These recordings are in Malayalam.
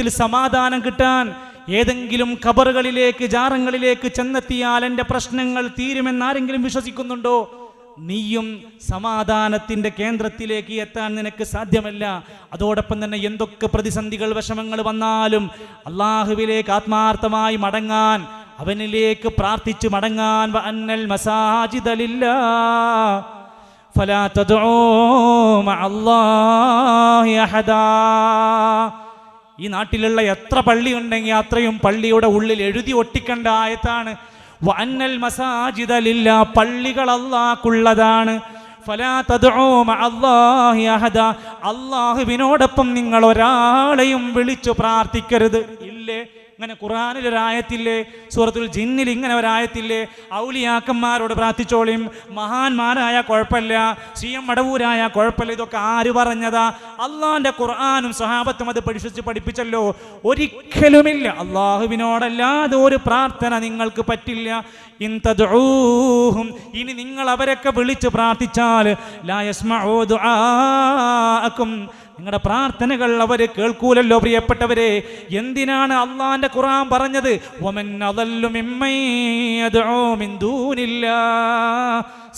ജീവിതത്തിൽ സമാധാനം കിട്ടാൻ ഏതെങ്കിലും കബറുകളിലേക്ക് ജാറങ്ങളിലേക്ക് ചെന്നെത്തിയാൽ എന്റെ പ്രശ്നങ്ങൾ തീരുമെന്നാരെങ്കിലും വിശ്വസിക്കുന്നുണ്ടോ? നീയും സമാധാനത്തിന്റെ കേന്ദ്രത്തിലേക്ക് എത്താൻ നിനക്ക് സാധ്യമല്ല. അതോടൊപ്പം തന്നെ എന്തൊക്കെ പ്രതിസന്ധികൾ വിഷമങ്ങൾ വന്നാലും അള്ളാഹുവിലേക്ക് ആത്മാർത്ഥമായി മടങ്ങാൻ അവനിലേക്ക് പ്രാർത്ഥിച്ച് മടങ്ങാൻ അന്നൽ മസാജിതലില്ല ഫലാത്തതോ തദോ അല്ലാഹി അഹദാ. ഈ നാട്ടിലുള്ള എത്ര പള്ളി ഉണ്ടെങ്കിൽ അത്രയും പള്ളിയുടെ ഉള്ളിൽ എഴുതി ഒട്ടിക്കേണ്ട ആയത്താണ്. വന്നൽ മസാജിദലില്ല പള്ളികൾ അള്ളാക്കുള്ളതാണ് അള്ളാഹുവിനോടൊപ്പം നിങ്ങൾ ഒരാളെയും വിളിച്ചു പ്രാർത്ഥിക്കരുത്. ഇല്ലേ? ഇങ്ങനെ ഖുറാനിൽ ഒരായത്തില്ലേ സൂറത്തുൽ ജിന്നിൽ ഇങ്ങനെ ഒരായത്തില്ലേ ഔലിയാക്കന്മാരോട് പ്രാർത്ഥിച്ചോളിയും മഹാന്മാരായ കുഴപ്പമില്ല. സി എം മടവൂരായ കുഴപ്പമില്ല. ഇതൊക്കെ ആര് പറഞ്ഞതാ? അള്ളാഹിന്റെ ഖുർആാനും സഹാബത്തും അത് പഠിപ്പിച്ച് പഠിപ്പിച്ചല്ലോ. ഒരിക്കലുമില്ല. അള്ളാഹുവിനോടല്ലാതെ ഒരു പ്രാർത്ഥന നിങ്ങൾക്ക് പറ്റില്ല. ഇന്തൂഹും ഇനി നിങ്ങൾ അവരൊക്കെ വിളിച്ച് പ്രാർത്ഥിച്ചാൽ ലാ യസ്മഊ ദുആഅക്കും നിങ്ങളുടെ പ്രാർത്ഥനകൾ അവർ കേൾക്കൂലല്ലോ പ്രിയപ്പെട്ടവരെ. എന്തിനാണ് അള്ളാന്റെ ഖുർആൻ പറഞ്ഞത്? വമൻ അദല്ലു മിമ്മൻ യദ്ഉ മിൻ ദൂനില്ലാ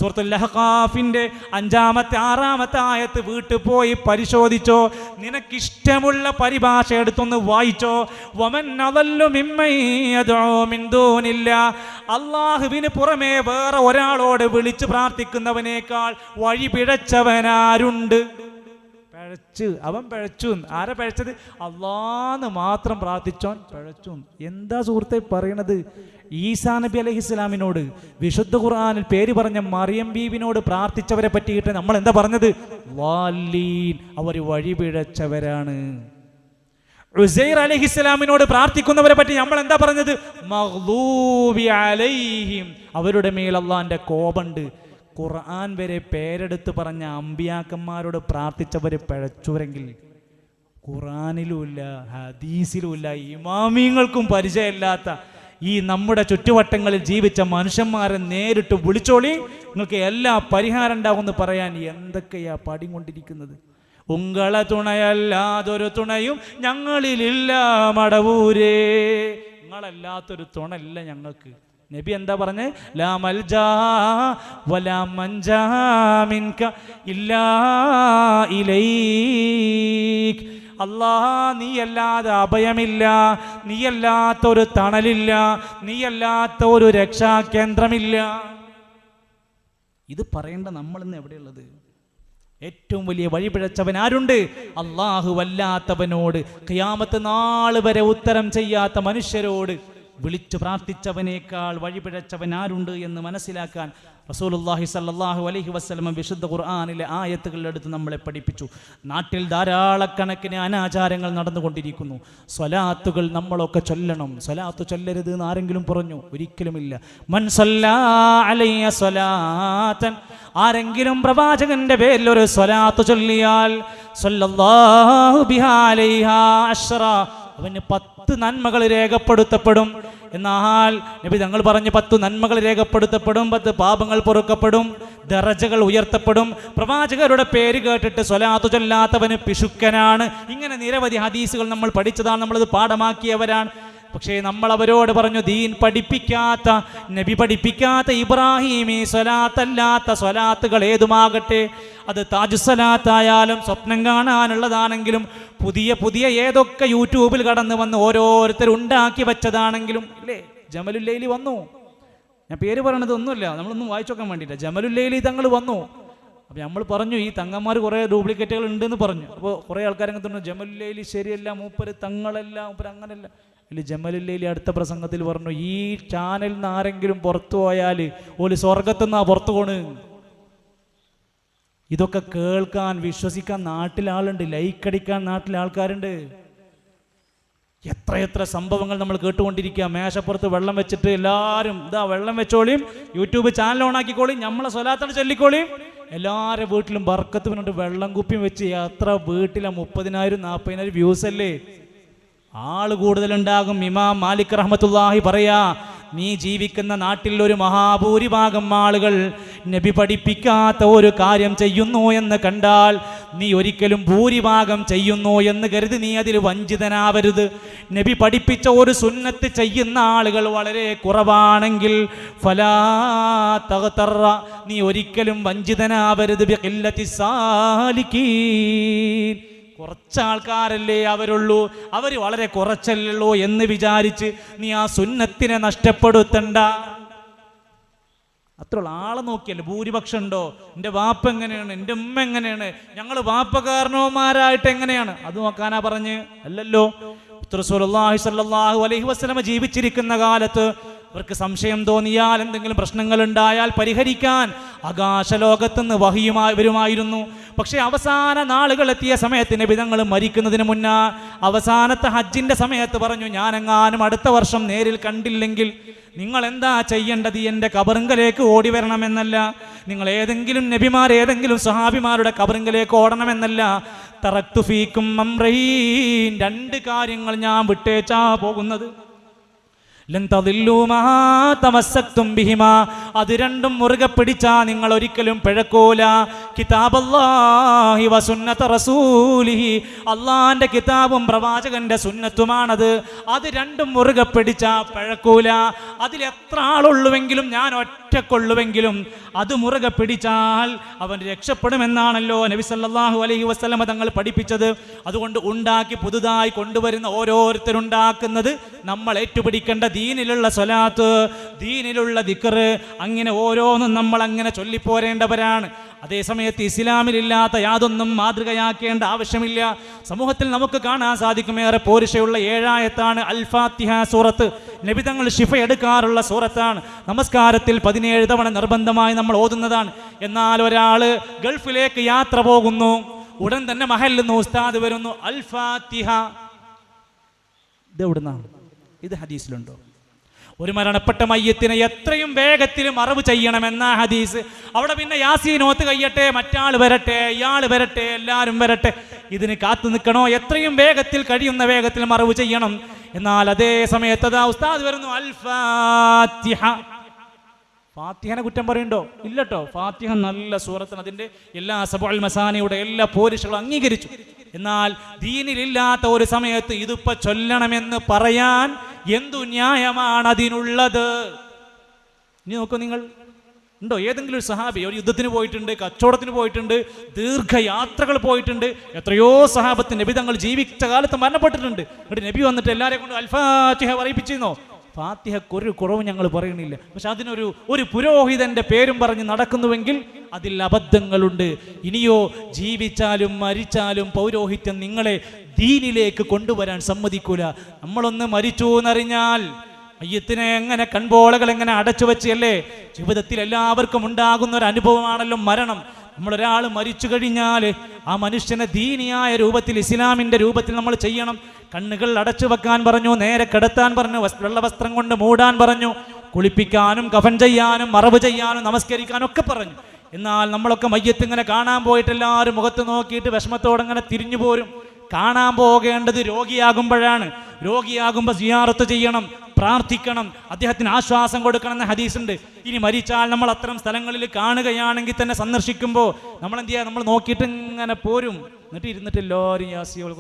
സൂറത്തുൽ അഹ്ഖാഫിന്റെ അഞ്ചാമത്തെ ആറാമത്തെ ആയത്ത് വീട്ടിൽ പോയി പരിശോധിച്ചോ? നിനക്കിഷ്ടമുള്ള പരിഭാഷ എടുത്തൊന്ന് വായിച്ചോ? വമൻ അദല്ലു മിമ്മൻ യദ്ഉ മിൻ ദൂനില്ലാ അള്ളാഹുവിന് പുറമേ വേറെ ഒരാളോട് വിളിച്ച് പ്രാർത്ഥിക്കുന്നവനേക്കാൾ വഴി പിഴച്ചവനാരുണ്ട്. പിഴച്ചു അവൻ പിഴച്ചു. ആരെ പിഴച്ചത്? അള്ളാന്ന് മാത്രം പ്രാർത്ഥിച്ചോൻ പിഴച്ചു. എന്താ സുഹൃത്തെ പറയണത്? ഈസാ നബി അലഹി ഇസ്ലാമിനോട് വിശുദ്ധ ഖുർആാനിൽ പേര് പറഞ്ഞ മറിയം ബീവിനോട് പ്രാർത്ഥിച്ചവരെ പറ്റിയിട്ട് നമ്മൾ എന്താ പറഞ്ഞത്? വാലീൻ അവർ വഴി പിഴച്ചവരാണ്. ഉസൈർ അലഹി ഇസ്ലാമിനോട് പ്രാർത്ഥിക്കുന്നവരെ പറ്റി നമ്മൾ എന്താ പറഞ്ഞത്? അലൈഹിം. അവരുടെ മേൽ അള്ളാന്റെ കോപണ്ട് ഖുർആൻ വരെ പേരെടുത്ത് പറഞ്ഞ അമ്പിയാക്കന്മാരോട് പ്രാർത്ഥിച്ചവർ പിഴച്ചുവരെങ്കിൽ ഖുറാനിലുമില്ല ഹദീസിലുമില്ല ഇമാമിയങ്ങൾക്കും പരിചയമില്ലാത്ത ഈ നമ്മുടെ ചുറ്റുവട്ടങ്ങളിൽ ജീവിച്ച മനുഷ്യന്മാരെ നേരിട്ട് വിളിച്ചോളി നിങ്ങൾക്ക് എല്ലാ പരിഹാരം ഉണ്ടാവുമെന്ന് പറയാൻ എന്തൊക്കെയാ പാടിക്കൊണ്ടിരിക്കുന്നത് ഉങ്കള തുണയല്ലാതൊരു തുണയും ഞങ്ങളിലില്ല മടവൂരേ. നിങ്ങളല്ലാത്തൊരു തുണയില്ല ഞങ്ങൾക്ക്. നബി എന്താ പറഞ്ഞ്? അല്ലാ നീയല്ലാതെ അഭയമില്ല നീയല്ലാത്ത ഒരു തണലില്ല നീയല്ലാത്ത ഒരു രക്ഷാകേന്ദ്രമില്ല. ഇത് പറയേണ്ട നമ്മളിന്ന് എവിടെയുള്ളത്? ഏറ്റവും വലിയ വഴിപിഴച്ചവൻ ആരുണ്ട്? അള്ളാഹു വല്ലാത്തവനോട് ഖിയാമത്ത് നാൾ വരെ ഉത്തരം ചെയ്യാത്ത മനുഷ്യരോട്. വിളിച്ചു പ്രാർത്ഥിച്ചവനേക്കാൾ വഴിപിഴച്ചവൻ ആരുണ്ട് എന്ന് മനസ്സിലാക്കാൻ റസൂലുള്ളാഹി സല്ലാഹു അലഹി വസ്ലമ വിശുദ്ധ ഖുർആാനിലെ ആയത്തുകളിലെടുത്ത് നമ്മളെ പഠിപ്പിച്ചു. നാട്ടിൽ ധാരാളക്കണക്കിന് അനാചാരങ്ങൾ നടന്നുകൊണ്ടിരിക്കുന്നു. സ്വലാത്തുകൾ നമ്മളൊക്കെ ചൊല്ലണം. സ്വലാത്ത് ചൊല്ലരുത് എന്ന് ആരെങ്കിലും പറഞ്ഞു? ഒരിക്കലുമില്ല. മൻ ആരെങ്കിലും പ്രവാചകന്റെ പേരിൽ ഒരു സ്വലാത്ത് ചൊല്ലിയാൽ അവന് പത്ത് നന്മകൾ രേഖപ്പെടുത്തപ്പെടും. എന്നാൽ നബി തങ്ങൾ പറഞ്ഞ് പത്ത് നന്മകൾ രേഖപ്പെടുത്തപ്പെടും പത്ത് പാപങ്ങൾ പൊറുക്കപ്പെടും ദറജകൾ ഉയർത്തപ്പെടും. പ്രവാചകരുടെ പേര് കേട്ടിട്ട് സ്വലാത്തു ചൊല്ലാത്തവന് പിശുക്കനാണ്. ഇങ്ങനെ നിരവധി ഹദീസുകൾ നമ്മൾ പഠിച്ചതാണ് നമ്മളത് പാഠമാക്കിയവരാണ്. പക്ഷേ നമ്മൾ അവരോട് പറഞ്ഞു ദീൻ പഠിപ്പിക്കാത്ത നബി പഠിപ്പിക്കാത്ത ഇബ്രാഹിമി സ്വലാത്തല്ലാത്ത സ്വലാത്തുകൾ ഏതുമാകട്ടെ? അത് താജു സ്വലാത്തായാലും സ്വപ്നം കാണാനുള്ളതാണെങ്കിലും പുതിയ പുതിയ ഏതൊക്കെ യൂട്യൂബിൽ കടന്നു വന്ന് ഓരോരുത്തർ ഉണ്ടാക്കി വെച്ചതാണെങ്കിലും ഇല്ലേ? ജമലുല്ലൈലി വന്നു. ഞാൻ പേര് പറയണത് ഒന്നുമില്ല നമ്മളൊന്നും വായിച്ചു നോക്കാൻ വേണ്ടിയില്ല. ജമലുല്ലൈലി തങ്ങൾ വന്നു. അപ്പോൾ നമ്മൾ പറഞ്ഞു ഈ തങ്ങന്മാർ കുറേ ഡ്യൂപ്ലിക്കേറ്റുകൾ ഉണ്ടെന്ന് പറഞ്ഞു. അപ്പോൾ കുറേ ആൾക്കാരെ തോന്നുന്നു ജമലുല്ലൈലി ശരിയല്ല മൂപ്പര് തങ്ങളല്ല മൂപ്പര് അങ്ങനല്ല. ഇല്ല ജമലില്ലയിലെ അടുത്ത പ്രസംഗത്തിൽ പറഞ്ഞു ഈ ചാനലിൽ നിന്ന് ആരെങ്കിലും പുറത്തു പോയാൽ ഒരു സ്വർഗത്തുനിന്നാ പുറത്തു പോണ്. ഇതൊക്കെ കേൾക്കാൻ വിശ്വസിക്കാൻ നാട്ടിൽ ആളുണ്ട് ലൈക്ക് അടിക്കാൻ നാട്ടിൽ ആൾക്കാരുണ്ട്. എത്രയെത്ര സംഭവങ്ങൾ നമ്മൾ കേട്ടുകൊണ്ടിരിക്കുക. മേശപ്പുറത്ത് വെള്ളം വെച്ചിട്ട് എല്ലാവരും ഇതാ വെള്ളം വെച്ചോളിയും യൂട്യൂബ് ചാനൽ ഓണാക്കിക്കോളിയും നമ്മളെ സ്വലാത്തോട് ചൊല്ലിക്കോളിയും എല്ലാവരുടെ വീട്ടിലും ബർക്കത്ത് പറഞ്ഞിട്ട് വെള്ളം കുപ്പിയും വെച്ച് എത്ര വീട്ടിലെ മുപ്പതിനായിരം നാൽപ്പതിനായിരം വ്യൂസ് അല്ലേ? ആൾ കൂടുതലുണ്ടാകും. ഇമാം മാലിക് റഹ്മത്തുല്ലാഹി പറയാ നീ ജീവിക്കുന്ന നാട്ടിൽ ഒരു മഹാഭൂരിഭാഗം ആളുകൾ നബി പഠിപ്പിക്കാത്ത ഒരു കാര്യം ചെയ്യുന്നു എന്ന് കണ്ടാൽ നീ ഒരിക്കലും ഭൂരിഭാഗം ചെയ്യുന്നു എന്ന് കരുതി നീ അതിൽ വഞ്ചിതനാവരുത്. നബി പഠിപ്പിച്ച ഒരു സുന്നത്ത് ചെയ്യുന്ന ആളുകൾ വളരെ കുറവാണെങ്കിൽ ഫലാ നീ ഒരിക്കലും വഞ്ചിതനാവരുത് സാലിക്കീ കുറച്ച് ആൾക്കാരല്ലേ അവരുള്ളൂ? അവർ വളരെ കുറച്ചല്ലോ എന്ന് വിചാരിച്ച് നീ ആ സുന്നത്തിനെ നഷ്ടപ്പെടുത്തണ്ട. അത്രയുള്ള ആളെ നോക്കിയല്ലേ? ഭൂരിപക്ഷം ഉണ്ടോ? എന്റെ വാപ്പ എങ്ങനെയാണ്? എന്റെ ഉമ്മ എങ്ങനെയാണ്? ഞങ്ങൾ വാപ്പകാരണവന്മാരായിട്ട് എങ്ങനെയാണ്? അത് നോക്കാനാ പറഞ്ഞ്. അല്ലല്ലോ. റസൂലുള്ളാഹി സല്ലാഹു അലൈഹി വസ്ലമ ജീവിച്ചിരിക്കുന്ന കാലത്ത് അവർക്ക് സംശയം തോന്നിയാൽ എന്തെങ്കിലും പ്രശ്നങ്ങൾ ഉണ്ടായാൽ പരിഹരിക്കാൻ ആകാശലോകത്തുനിന്ന് വഹിയുമായി വരുമായിരുന്നു. പക്ഷേ അവസാന നാളുകൾ എത്തിയ സമയത്ത് നബിതങ്ങൾ മരിക്കുന്നതിന് മുന്നേ അവസാനത്തെ ഹജ്ജിന്റെ സമയത്ത് പറഞ്ഞു ഞാനെങ്ങാനും അടുത്ത വർഷം നേരിൽ കണ്ടില്ലെങ്കിൽ നിങ്ങൾ എന്താ ചെയ്യേണ്ടത്? എന്റെ കബറിങ്കലേക്ക് ഓടി വരണമെന്നല്ല. നിങ്ങൾ ഏതെങ്കിലും നബിമാർ ഏതെങ്കിലും സഹാബിമാരുടെ കബറിങ്കലേക്ക് ഓടണമെന്നല്ല. തറക്തുഫീക്കും രണ്ട് കാര്യങ്ങൾ ഞാൻ വിട്ടേച്ചാ പോകുന്നത്. അത് രണ്ടും മുറുകെ പിടിച്ചാ നിങ്ങൾ ഒരിക്കലും പിഴക്കൂല റസൂലിഹി. അള്ളാന്റെ കിതാബും പ്രവാചകന്റെ സുന്നത്തുമാണത്. അത് രണ്ടും മുറുകെ പിടിച്ചാ പിഴക്കൂല. അതിൽ എത്ര ആളുള്ളുവെങ്കിലും ഞാൻ ഒറ്റക്കൊള്ളുവെങ്കിലും അത് മുറുകെ പിടിച്ചാൽ അവൻ രക്ഷപ്പെടുമെന്നാണല്ലോ നബി സല്ലല്ലാഹു അലൈഹി വസല്ലമ തങ്ങൾ പഠിപ്പിച്ചത്. അതുകൊണ്ട് ഉണ്ടാക്കി പുതുതായി കൊണ്ടുവരുന്ന ഓരോരുത്തരുണ്ടാക്കുന്നത് നമ്മൾ ഏറ്റുപിടിക്കേണ്ട ദീനിലുള്ള സ്വലാത്ത് ദീനിലുള്ള ദിക്കറ് അങ്ങനെ ഓരോന്നും നമ്മൾ അങ്ങനെ ചൊല്ലിപ്പോരേണ്ടവരാണ് അതേസമയത്ത് ഇസ്ലാമിലില്ലാത്ത യാതൊന്നും മാതൃകയാക്കേണ്ട ആവശ്യമില്ല. സമൂഹത്തിൽ നമുക്ക് കാണാൻ സാധിക്കുമേറെ ഏറെ പോരിശയുള്ള ഏഴായത്താണ് അൽഫാത്തിഹ സൂറത്ത്. നബിതങ്ങൾ ഷിഫ എടുക്കാറുള്ള സൂറത്താണ്. നമസ്കാരത്തിൽ പതിനേഴ് തവണ നിർബന്ധമായി നമ്മൾ ഓതുന്നതാണ്. എന്നാൽ ഒരാൾ ഗൾഫിലേക്ക് യാത്ര പോകുന്നു. ഉടൻ തന്നെ മഹലിൽ നിന്ന് ഉസ്താദ് വരുന്നു അൽഫാത്തിഹ. ഇത് എവിടുന്നാണ്? ഇത് ഹദീസിലുണ്ടോ? ഒരു മരണപ്പെട്ട മയ്യത്തിനെ എത്രയും വേഗത്തിൽ മറവ് ചെയ്യണമെന്ന ഹദീസ്. അവിടെ പിന്നെ യാസീനോത്ത് കയ്യട്ടെ മറ്റാൾ വരട്ടെ ഇയാൾ വരട്ടെ എല്ലാവരും വരട്ടെ. ഇതിന് കാത്തു നിൽക്കണോ? എത്രയും വേഗത്തിൽ കഴിയുന്ന വേഗത്തിൽ മറവ് ചെയ്യണം. എന്നാൽ അതേ സമയത്ത് അതാ ഉസ്താദ് വരുന്നു അൽ ഫാത്തിഹ ഫാത്തിഹനെ കുറ്റം പറയണ്ടോ ഇല്ലട്ടോ. ഫാത്തിഹ നല്ല സൂറത്തിന് അതിന്റെ എല്ലാ സബോൾ മസാനയുടെ എല്ലാ പോരിഷകളും അംഗീകരിച്ചു. എന്നാൽ ദീനിലില്ലാത്ത ഒരു സമയത്ത് ഇതിപ്പോ ചൊല്ലണമെന്ന് പറയാൻ എന്തു ന്യായമാണ് അതിനുള്ളത് ഇനി നോക്കൂ നിങ്ങൾ. ഉണ്ടോ? ഏതെങ്കിലും ഒരു സഹാബി ഒരു യുദ്ധത്തിന് പോയിട്ടുണ്ട് കച്ചവടത്തിന് പോയിട്ടുണ്ട് ദീർഘയാത്രകൾ പോയിട്ടുണ്ട് എത്രയോ സഹാബത്ത് നബി തങ്ങൾ ജീവിച്ച കാലത്ത് മരണപ്പെട്ടിട്ടുണ്ട്. എന്നിട്ട് നബി വന്നിട്ട് എല്ലാവരെയും കൊണ്ട് അൽഫാത്തിഹ പറയിപ്പിച്ചിരുന്നോ? ഫാത്തിഹക്ക് ഒരു കുറവ് ഞങ്ങൾ പറയണില്ല. പക്ഷെ അതിനൊരു ഒരു പുരോഹിതന്റെ പേരും പറഞ്ഞ് നടക്കുന്നുവെങ്കിൽ അതിൽ അബദ്ധങ്ങളുണ്ട്. ഇനിയോ ജീവിച്ചാലും മരിച്ചാലും പൗരോഹിത്യം നിങ്ങളെ ദീനിലേക്ക് കൊണ്ടുവരാൻ സമ്മതിക്കൂല. നമ്മളൊന്ന് മരിച്ചു എന്നറിഞ്ഞാൽ അയ്യത്തിനെ എങ്ങനെ കൺപോളകൾ എങ്ങനെ അടച്ചു വെച്ചല്ലേ ജീവിതത്തിൽ എല്ലാവർക്കും ഉണ്ടാകുന്ന ഒരു അനുഭവമാണല്ലോ മരണം. നമ്മൾ ഒരാൾ മരിച്ചു കഴിഞ്ഞാൽ ആ മനുഷ്യനെ ദീനിയായ രൂപത്തിൽ ഇസ്ലാമിന്റെ രൂപത്തിൽ നമ്മൾ ചെയ്യണം. കണ്ണുകൾ അടച്ചു വെക്കാൻ പറഞ്ഞു നേരെ കിടത്താൻ പറഞ്ഞു വെള്ളവസ്ത്രം വെള്ള വസ്ത്രം കൊണ്ട് മൂടാൻ പറഞ്ഞു കുളിപ്പിക്കാനും കഫൻ ചെയ്യാനും മറവ് ചെയ്യാനും നമസ്കരിക്കാനും ഒക്കെ പറഞ്ഞു. എന്നാൽ നമ്മളൊക്കെ മയ്യത്ത് ഇങ്ങനെ കാണാൻ പോയിട്ട് എല്ലാവരും മുഖത്ത് നോക്കിയിട്ട് വിഷമത്തോടെ ഇങ്ങനെ തിരിഞ്ഞു പോരും. കാണാൻ പോകേണ്ടത് രോഗിയാകുമ്പോഴാണ്. രോഗിയാകുമ്പോൾ സിയാറത്ത് ചെയ്യണം പ്രാർത്ഥിക്കണം അദ്ദേഹത്തിന് ആശ്വാസം കൊടുക്കണം എന്ന ഹദീസുണ്ട്. ഇനി മരിച്ചാൽ നമ്മൾ അത്തരം സ്ഥലങ്ങളിൽ കാണുകയാണെങ്കിൽ തന്നെ സന്ദർശിക്കുമ്പോൾ നമ്മൾ എന്ത് ചെയ്യുക നമ്മൾ നോക്കിയിട്ട് ഇങ്ങനെ പോരും. എന്നിട്ട് ഇരുന്നിട്ട് എല്ലാവരും യാസിയോൾ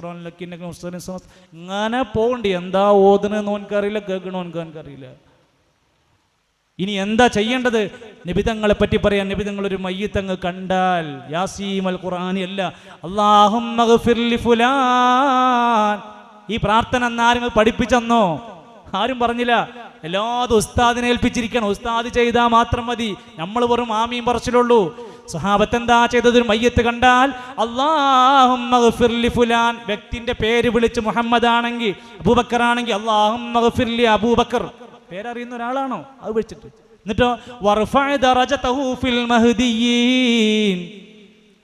ഇങ്ങനെ പോകണ്ടി. എന്താ ഓതുന്നത് ഓൻക്കറിയില്ല കേൾക്കണോ ഓൻക്കറിയില്ല. ഇനി എന്താ ചെയ്യേണ്ടത്? നിബിതങ്ങളെ പറ്റി പറയാൻ നിബിതങ്ങൾ ഒരു മയ്യത്തങ്ങ് കണ്ടാൽ യാസീം അൽ ഖുർആനി അല്ല അള്ളാഹും ഈ പ്രാർത്ഥന എന്നാരും പഠിപ്പിച്ചെന്നോ? ആരും പറഞ്ഞില്ല. എല്ലാതും ഉസ്താദിനെ ഏൽപ്പിച്ചിരിക്കണം. ഉസ്താദ് ചെയ്താൽ മാത്രം മതി. നമ്മൾ വെറും ആമീൻ പറച്ചിലുള്ളൂ. സഹാബത്ത് എന്താ ചെയ്തത്? ഒരു മയ്യത്ത് കണ്ടാൽ അള്ളാഹും ഫുലാൻ. വ്യക്തിന്റെ പേര് വിളിച്ച് മുഹമ്മദ് ആണെങ്കിൽ അബൂബക്കർ ആണെങ്കിൽ അള്ളാഹും അബൂബക്കർ. പേരറിയുന്ന ഒരാളാണോ? അത് വെച്ചിട്ട് എന്നിട്ടോ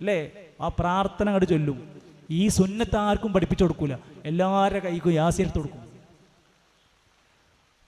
അല്ലേ ആ പ്രാർത്ഥന അങ്ങോട്ട് ചൊല്ലും. ഈ സുന്നത്ത് ആർക്കും പഠിപ്പിച്ചു കൊടുക്കൂല. എല്ലാവരുടെ കൈക്കും യാസീരത്ത് കൊടുക്കും.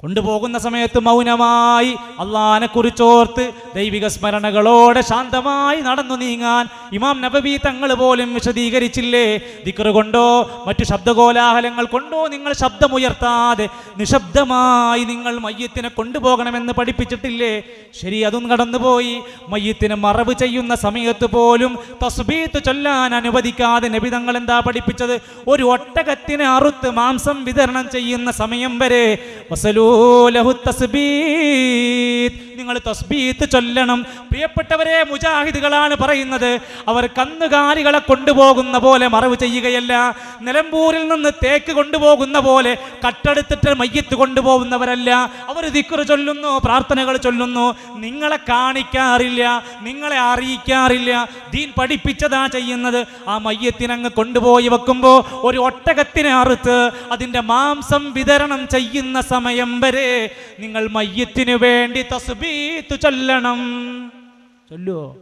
കൊണ്ടുപോകുന്ന സമയത്ത് മൗനമായി അള്ളഹാനെ കുറിച്ചോർത്ത് ദൈവിക സ്മരണകളോടെ ശാന്തമായി നടന്നു നീങ്ങാൻ ഇമാം നബബി തങ്ങൾ പോലും വിശദീകരിച്ചില്ലേ? ദിക്കറ് കൊണ്ടോ മറ്റു ശബ്ദകോലാഹലങ്ങൾ കൊണ്ടോ നിങ്ങൾ ശബ്ദമുയർത്താതെ നിശബ്ദമായി നിങ്ങൾ മയ്യത്തിനെ കൊണ്ടുപോകണമെന്ന് പഠിപ്പിച്ചിട്ടില്ലേ? ശരി അതും കടന്നുപോയി. മയ്യത്തിന് മറവ് ചെയ്യുന്ന സമയത്ത് പോലും തസ്ബീത്ത് ചൊല്ലാൻ അനുവദിക്കാതെ നബി തങ്ങൾ എന്താ പഠിപ്പിച്ചത്? ഒരു ഒട്ടകത്തിനെ അറുത്ത് മാംസം വിതരണം ചെയ്യുന്ന സമയം വരെ വസലൂ ലഹു തസ്ബീത്ത് നിങ്ങൾ തസ്ബീത്ത് ചൊല്ലണം. പ്രിയപ്പെട്ടവരെ മുജാഹിദുകളാണ് പറയുന്നത് അവർ കന്നുകാലികളെ കൊണ്ടുപോകുന്ന പോലെ മറവ് ചെയ്യുകയല്ല. നിലമ്പൂരിൽ നിന്ന് തേക്ക് കൊണ്ടുപോകുന്ന പോലെ കട്ടെടുത്തിട്ട് മയ്യത്ത് കൊണ്ടുപോകുന്നവരല്ല. അവർ ദിക്കുറ് ചൊല്ലുന്നു പ്രാർത്ഥനകൾ ചൊല്ലുന്നു. നിങ്ങളെ കാണിക്കാറില്ല നിങ്ങളെ അറിയിക്കാറില്ല. ദീൻ പഠിപ്പിച്ചതാ ചെയ്യുന്നത്. ആ മയ്യത്തിനങ്ങ് കൊണ്ടുപോയി വെക്കുമ്പോൾ ഒരു ഒട്ടകത്തിനെ അറുത്ത് അതിന്റെ മാംസം വിതരണം ചെയ്യുന്ന സമയം വരെ നിങ്ങൾ മയ്യത്തിനു വേണ്ടി തസ്ബീത്ത് ചൊല്ലണം. ചൊല്ലുവോ?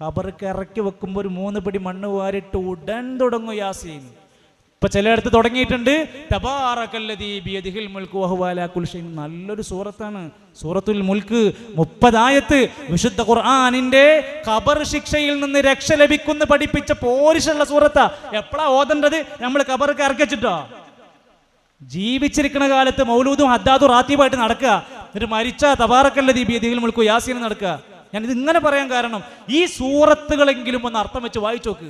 കബർക്ക് ഇറക്കി വെക്കുമ്പോൾ ഒരു മൂന്ന് പിടി മണ്ണ് വാരിട്ട് ഉടൻ തുടങ്ങും യാസീൻ. ഇപ്പൊ ചിലയിടത്ത് തുടങ്ങിയിട്ടുണ്ട്. നല്ലൊരു സൂറത്താണ്. സൂറത്തുൽ മുൽക്ക് മുപ്പതായത്ത് വിശുദ്ധ ഖുർആാനിന്റെ കബർ ശിക്ഷയിൽ നിന്ന് രക്ഷ ലഭിക്കുന്ന പഠിപ്പിച്ച പോരിഷുള്ള സൂറത്താ. എപ്പോഴാ ഓതേണ്ടത്? നമ്മൾ ഖബർക്ക് ഇറക്കിച്ചിട്ടോ ജീവിച്ചിരിക്കുന്ന കാലത്ത് മൗലൂദും ഹദ്ദാദും റാത്തീബായിട്ട് നടക്കുക. എന്നിട്ട് മരിച്ച തബാറക്കല്ലദീ ബിയദിഹിൽ മുൽക്ക് യാസീൻ നടക്കുക ഞാനിത് ഇങ്ങനെ പറയാൻ കാരണം ഈ സൂറത്തുകളെങ്കിലും ഒന്ന് അർത്ഥം വെച്ച് വായിച്ചു നോക്ക്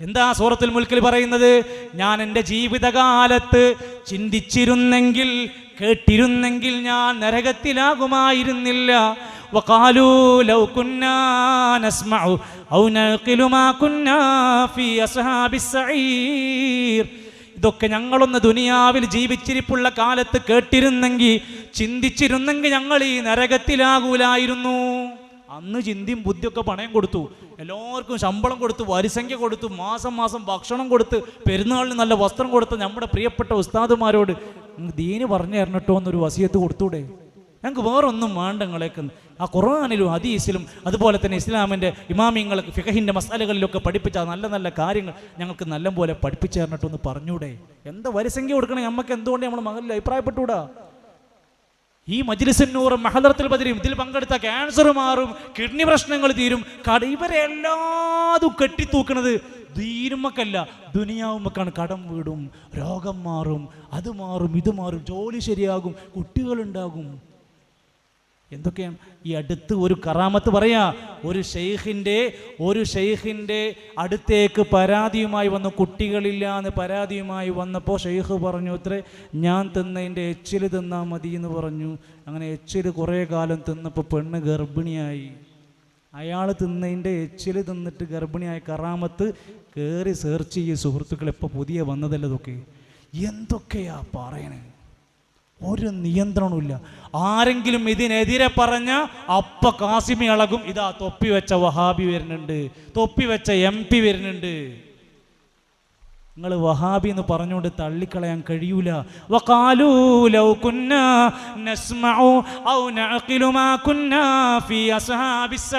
എന്താ സൂറത്തുൽ മുൽക്കിൽ പറയുന്നത് ഞാൻ എൻ്റെ ജീവിതകാലത്ത് ചിന്തിച്ചിരുന്നെങ്കിൽ കേട്ടിരുന്നെങ്കിൽ ഞാൻ നരകത്തിലാകുമായിരുന്നില്ല وقالوا لو كنا نسمع أو نعقل ما كنا في أصحاب السعير ഇതൊക്കെ ഞങ്ങളൊന്ന് ദുനിയാവിൽ ജീവിച്ചിരിപ്പുള്ള കാലത്ത് കേട്ടിരുന്നെങ്കിൽ ചിന്തിച്ചിരുന്നെങ്കിൽ ഞങ്ങൾ ഈ നരകത്തിലാകൂലായിരുന്നു. അന്ന് ചിന്തിയും ബുദ്ധിയൊക്കെ പണയം കൊടുത്തു. എല്ലാവർക്കും ശമ്പളം കൊടുത്തു വരിസംഖ്യ കൊടുത്തു മാസം മാസം ഭക്ഷണം കൊടുത്ത് പെരുന്നാളിന് നല്ല വസ്ത്രം കൊടുത്ത് നമ്മുടെ പ്രിയപ്പെട്ട ഉസ്താദുമാരോട് "നിങ്ങൾ ദീന് പറഞ്ഞു തരണട്ടോ എന്നൊരു വസിയത്ത് കൊടുത്തൂടെ? ഞങ്ങൾക്ക് വേറൊന്നും വേണ്ട നിങ്ങളേക്ക് ആ ഖുർആാനിലും ഹദീസിലും അതുപോലെ തന്നെ ഇസ്ലാമിന്റെ ഇമാമിങ്ങൾ ഫിഖഹിന്റെ മസാലകളിലൊക്കെ പഠിപ്പിച്ച നല്ല നല്ല കാര്യങ്ങൾ ഞങ്ങൾക്ക് നല്ലപോലെ പഠിപ്പിച്ചു തരണിട്ടോ എന്ന് പറഞ്ഞൂടെ. എന്താ വരിസംഖ്യ കൊടുക്കണേ? നമുക്ക് എന്തുകൊണ്ട് നമ്മൾ മകളിൽ അഭിപ്രായപ്പെട്ടൂടാ ഈ മജ്ലിസിനൂറും മഹദറത്തിൽ പതിരും ഇതിൽ പങ്കെടുത്ത ക്യാൻസർ മാറും കിഡ്നി പ്രശ്നങ്ങൾ തീരും. കട ഇവരെ എല്ലാതും കെട്ടിത്തൂക്കണത് ദീനുമക്കല്ല ദുനിയാവുമക്കാണ് കടം വീടും രോഗം മാറും അത് മാറും ഇത് മാറും ജോലി ശരിയാകും കുട്ടികളുണ്ടാകും. എന്തൊക്കെയാണ്? ഈ അടുത്ത് ഒരു കറാമത്ത് പറയാ. ഒരു ഷെയ്ഖിന്റെ ഒരു ഷെയ്ഖിന്റെ അടുത്തേക്ക് പരാതിയുമായി വന്നു. കുട്ടികളില്ല എന്ന് പരാതിയുമായി വന്നപ്പോൾ ഷെയ്ഖ് പറഞ്ഞു ഇത്രേ ഞാൻ തിന്നതിന്റെ എച്ചിൽ തിന്നാൽ മതി എന്ന് പറഞ്ഞു. അങ്ങനെ എച്ചിൽ കുറേ കാലം തിന്നപ്പോൾ പെണ്ണ് ഗർഭിണിയായി. അയാൾ തിന്നതിന്റെ എച്ചിൽ തിന്നിട്ട് ഗർഭിണിയായ കറാമത്ത് കയറി സെർച്ച് ചെയ്യും സുഹൃത്തുക്കൾ ഇപ്പോൾ പുതിയ വന്നതല്ലതൊക്കെ എന്തൊക്കെയാ പറയണേ? ഒരു നിയന്ത്രണമില്ല ആരെങ്കിലും ഇതിനെതിരെ പറഞ്ഞ അപ്പ കാസിമി അളകും ഇതാ തൊപ്പി വെച്ച വഹാബി വരുന്നുണ്ട് തൊപ്പി വെച്ച എം പി വരുന്നുണ്ട്. നിങ്ങൾ വഹാബി എന്ന് പറഞ്ഞുകൊണ്ട് തള്ളിക്കളയാൻ കഴിയൂല. വഖാലൂ ലൗ കുന്നാ നസ്മഉ ഔ നഅഖിലു മാ കുന്നാ ഫീ അസ്ഹാബിസ്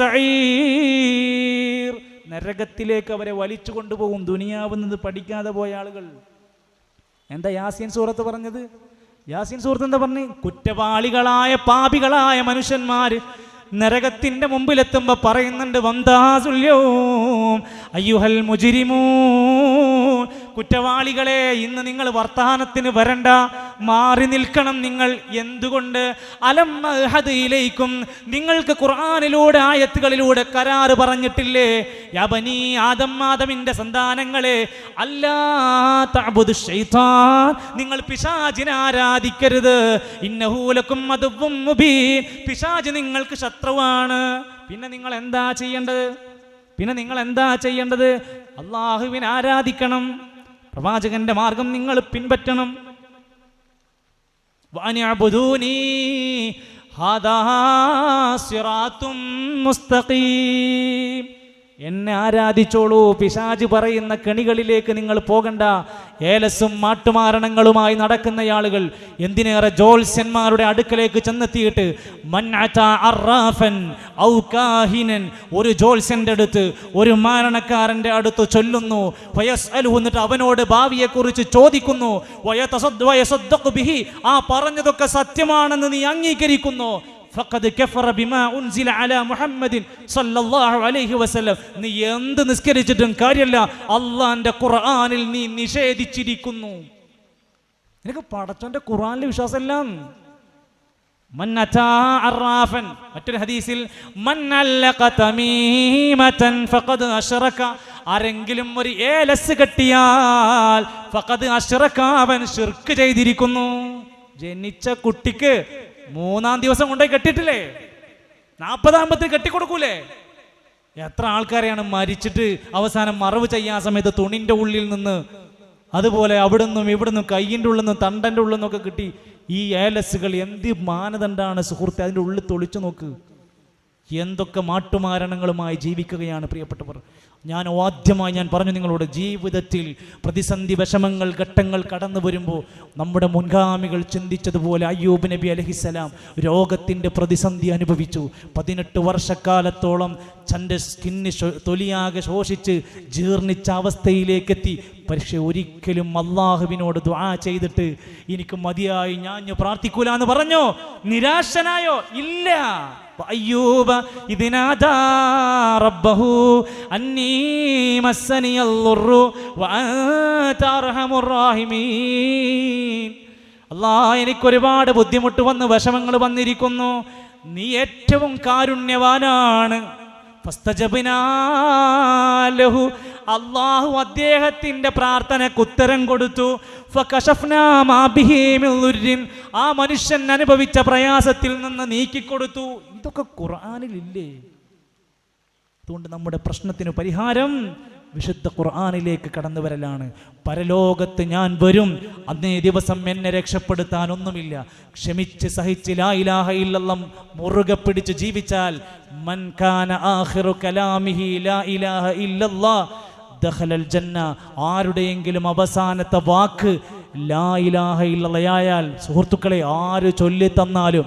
സഈർ നരകത്തിലേക്ക് അവരെ വലിച്ചു കൊണ്ടുപോകും. ദുനിയാവുന്നത് പഠിക്കാതെ പോയ ആളുകൾ. എന്താ യാസീൻ സൂറത്ത് പറഞ്ഞത്? യാസീൻ സൂറത്ത് എന്താ പറഞ്ഞു? കുറ്റവാളികളായ പാപികളായ മനുഷ്യന്മാർ നരകത്തിന്റെ മുമ്പിലെത്തുമ്പോ പറയുന്നുണ്ട് വന്താസുല്യോ അയ്യുഹൽ മുജിരിമൂ കുറ്റവാളികളെ ഇന്ന് നിങ്ങൾ വർത്തമാനത്തിന് വരണ്ട. മാറി നിൽക്കണം നിങ്ങൾ. എന്തുകൊണ്ട്? അലം ഇലയിക്കും നിങ്ങൾക്ക് ഖുർആാനിലൂടെ ആയത്തുകളിലൂടെ കരാറ് പറഞ്ഞിട്ടില്ലേ? യബനി ആദം ആദമിന്റെ സന്താനങ്ങളെ അല്ലാ നിങ്ങൾ പിശാചിനെ ആരാധിക്കരുത്. ഇന്നഹൂലക്കും മുബീ പിശാജ് നിങ്ങൾക്ക് ശത്രുവാണ്. പിന്നെ നിങ്ങൾ എന്താ ചെയ്യേണ്ടത്? പിന്നെ നിങ്ങൾ എന്താ ചെയ്യേണ്ടത്? അള്ളാഹുവിനെ ആരാധിക്കണം. പ്രവാചകന്റെ മാർഗം നിങ്ങൾ പിൻപറ്റണം. ഹാദാ സിറാത്തും മുസ്തഖീം. എന്നെ ആരാധിച്ചോളൂ. പിശാജ് പറയുന്ന കെണികളിലേക്ക് നിങ്ങൾ പോകണ്ട. ഏലസും മാട്ടുമാരണങ്ങളുമായി നടക്കുന്ന ആളുകൾ എന്തിനേറെ ജോത്സ്യന്മാരുടെ അടുക്കലേക്ക് ചെന്നെത്തിയിട്ട് ഒരു ജോത്സ്യന്റെ അടുത്ത് ഒരു മാരണക്കാരന്റെ അടുത്ത് ചൊല്ലുന്നു. എന്നിട്ട് അവനോട് ഭാവിയെക്കുറിച്ച് ചോദിക്കുന്നു. ആ പറഞ്ഞതൊക്കെ സത്യമാണെന്ന് നീ അംഗീകരിക്കുന്നു. ഫഖദ് കഫറ ബിമാ ഉൻസില അലാ മുഹമ്മദിൻ സല്ലല്ലാഹു അലൈഹി വസല്ലം. നീ എന്ത് നിസ്കരിച്ചിട്ടും കാര്യമല്ല അള്ളാന്റെ ഖുർആനിൽ നീ നിഷേധിച്ചിരിക്കുന്നു. നിനക്ക് പടച്ചവന്റെ ഖുർആനിൽ വിശ്വാസമല്ല. മറ്റൊരു ഹദീസിൽ ആരെങ്കിലും ഒരു ഏലസ് കെട്ടിയാൽ അവൻ ശിർക്ക് ചെയ്തിരിക്കുന്നു. ജനിച്ച കുട്ടിക്ക് മൂന്നാം ദിവസം കൊണ്ടുപോയി കെട്ടിട്ടില്ലേ നാൽപ്പതാമ്പത്തിൽ കെട്ടിക്കൊടുക്കൂലേ? എത്ര ആൾക്കാരെയാണ് മരിച്ചിട്ട് അവസാനം മറവ് ചെയ്യാൻ സമയത്ത് തുണിന്റെ ഉള്ളിൽ നിന്ന് അതുപോലെ അവിടുന്നും ഇവിടുന്നും കയ്യിന്റെ ഉള്ളിൽ നിന്നും തണ്ടന്റെ ഉള്ളിൽ നിന്നൊക്കെ കിട്ടി. ഈ ഏലസുകൾ എന്ത് മാനദണ്ഡമാണ് സുഹൃത്തെ? അതിന്റെ ഉള്ളിൽ തൊളിച്ചു നോക്ക്. എന്തൊക്കെ മാട്ടുമാരണങ്ങളുമായി ജീവിക്കുകയാണ് പ്രിയപ്പെട്ടവർ. ഞാൻ ആദ്യമായി ഞാൻ പറഞ്ഞു നിങ്ങളോട് ജീവിതത്തിൽ പ്രതിസന്ധി വിഷമങ്ങൾ ഘട്ടങ്ങൾ കടന്നു വരുമ്പോൾ നമ്മുടെ മുൻഗാമികൾ ചിന്തിച്ചതുപോലെ അയ്യൂബ് നബി അലഹിസലാം രോഗത്തിന്റെ പ്രതിസന്ധി അനുഭവിച്ചു. പതിനെട്ട് വർഷക്കാലത്തോളം തന്റെ സ്കിന്ന് തൊലിയാകെ ശോഷിച്ച് ജീർണിച്ച അവസ്ഥയിലേക്കെത്തി. പക്ഷെ ഒരിക്കലും അള്ളാഹുവിനോട് ദ്വാ ചെയ്തിട്ട് എനിക്ക് മതിയായി ഞാൻ പ്രാർത്ഥിക്കൂല എന്ന് പറഞ്ഞോ? നിരാശനായോ? ഇല്ല. അയ്യൂബ ഇതിനാദാ റബ്ബഹു അന്നീ മസ്സനി അല്ലുറു വറഹമുറാഹിമീൻ അല്ലാ എനിക്കൊരുപാട് ബുദ്ധിമുട്ട് വന്ന് വിഷമങ്ങൾ വന്നിരിക്കുന്നു. നീ ഏറ്റവും കാരുണ്യവാനാണ്. ഫസ്തജബിനാലഹു അള്ളാഹു അദ്ദേഹത്തിന്റെ പ്രാർത്ഥനയ്ക്ക് ഉത്തരം കൊടുത്തു. ആ മനുഷ്യൻ അനുഭവിച്ച പ്രയാസത്തിൽ നിന്ന് നീക്കിക്കൊടുത്തു ഇതൊക്കെ ഖുർആാനിലില്ലേ? അതുകൊണ്ട് നമ്മുടെ പ്രശ്നത്തിന് പരിഹാരം വിശുദ്ധ ഖുർആാനിലേക്ക് കടന്നു വരലാണ് പരലോകത്ത് ഞാൻ വരും. അന്നേ ദിവസം എന്നെ രക്ഷപ്പെടുത്താൻ ഒന്നുമില്ല ക്ഷമിച്ച് സഹിച്ച് ലാ ഇലാഹ ഇല്ലല്ലം മുറുകെ പിടിച്ച് ജീവിച്ചാൽ മൻ ആഹിറു കലാമിഹി ലാ ഇലാഹ ഇല്ലല്ലാ ദഖലൽ ജന്ന ആരുടെയെങ്കിലും അവസാനത്തെ വാക്ക് ലാ ഇലാഹ ഇല്ലല്ലയായാൽ സുഹൃത്തുക്കളെ ആര് ചൊല്ലി തന്നാലും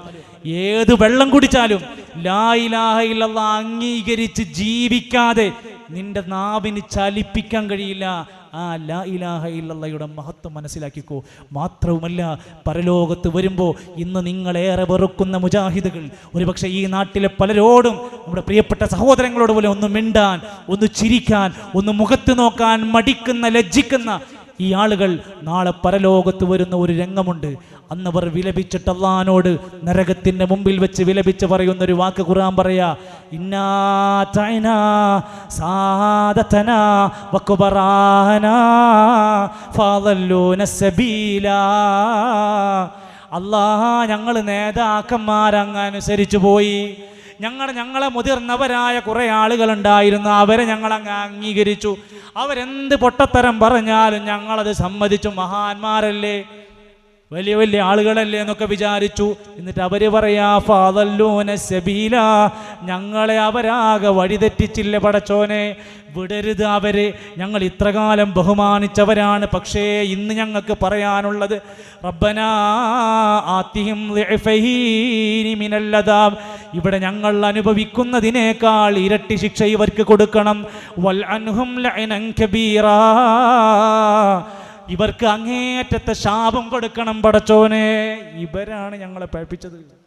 ഏത് വെള്ളം കുടിച്ചാലും ലാ ഇലാഹ ഇല്ലല്ല അംഗീകരിച്ച് ജീവിക്കാതെ നിന്റെ നാവിന് ചലിപ്പിക്കാൻ കഴിയില്ല. ആ ലാ ഇലാഹ ഇല്ലയുടെ മഹത്വം മനസ്സിലാക്കിക്കോ. മാത്രവുമല്ല പരലോകത്ത് വരുമ്പോൾ ഇന്ന് നിങ്ങളേറെ വെറുക്കുന്ന മുജാഹിദുകൾ ഒരുപക്ഷെ ഈ നാട്ടിലെ പലരോടും നമ്മുടെ പ്രിയപ്പെട്ട സഹോദരങ്ങളോട് പോലെ ഒന്ന് മിണ്ടാൻ ഒന്ന് ചിരിക്കാൻ ഒന്ന് മുഖത്ത് നോക്കാൻ മടിക്കുന്ന ലജ്ജിക്കുന്ന ഈ ആളുകൾ നാളെ പരലോകത്ത് വരുന്ന ഒരു രംഗമുണ്ട്. അന്നവർ വിലപിച്ചിട്ട് അള്ളഹാനോട് നരകത്തിന്റെ മുമ്പിൽ വെച്ച് വിലപിച്ച് പറയുന്ന ഒരു വാക്ക് ഖുർആൻ പറയാ അല്ലാ ഞങ്ങൾ നേതാക്കന്മാരങ്ങനുസരിച്ചു പോയി. ഞങ്ങൾ ഞങ്ങളെ മുതിർന്നവരായ കുറേ ആളുകളുണ്ടായിരുന്നു. അവരെ ഞങ്ങൾ അങ്ങ് അംഗീകരിച്ചു. അവരെന്ത് പൊട്ടത്തരം പറഞ്ഞാലും ഞങ്ങളത് സമ്മതിച്ചു. മഹാന്മാരല്ലേ? വലിയ വലിയ ആളുകളല്ലേ എന്നൊക്കെ വിചാരിച്ചു. എന്നിട്ട് അവർ പറയാ ഫാദല്ലൂന സബീല ഞങ്ങളെ അവരാകെ വഴിതെറ്റിച്ചില്ല പടച്ചോനെ. വിടരുത് അവർ. ഞങ്ങൾ ഇത്രകാലം ബഹുമാനിച്ചവരാണ്. പക്ഷേ ഇന്ന് ഞങ്ങൾക്ക് പറയാനുള്ളത് റബ്ബനാ. ഇവിടെ ഞങ്ങൾ അനുഭവിക്കുന്നതിനേക്കാൾ ഇരട്ടി ശിക്ഷ ഇവർക്ക് കൊടുക്കണം. വൽ അൻഹും കബീറാ. ഇവർക്ക് അങ്ങേയറ്റത്തെ ശാപം കൊടുക്കണം പടച്ചോനെ. ഇവരാണ് ഞങ്ങളെ പഴിപ്പിച്ചത്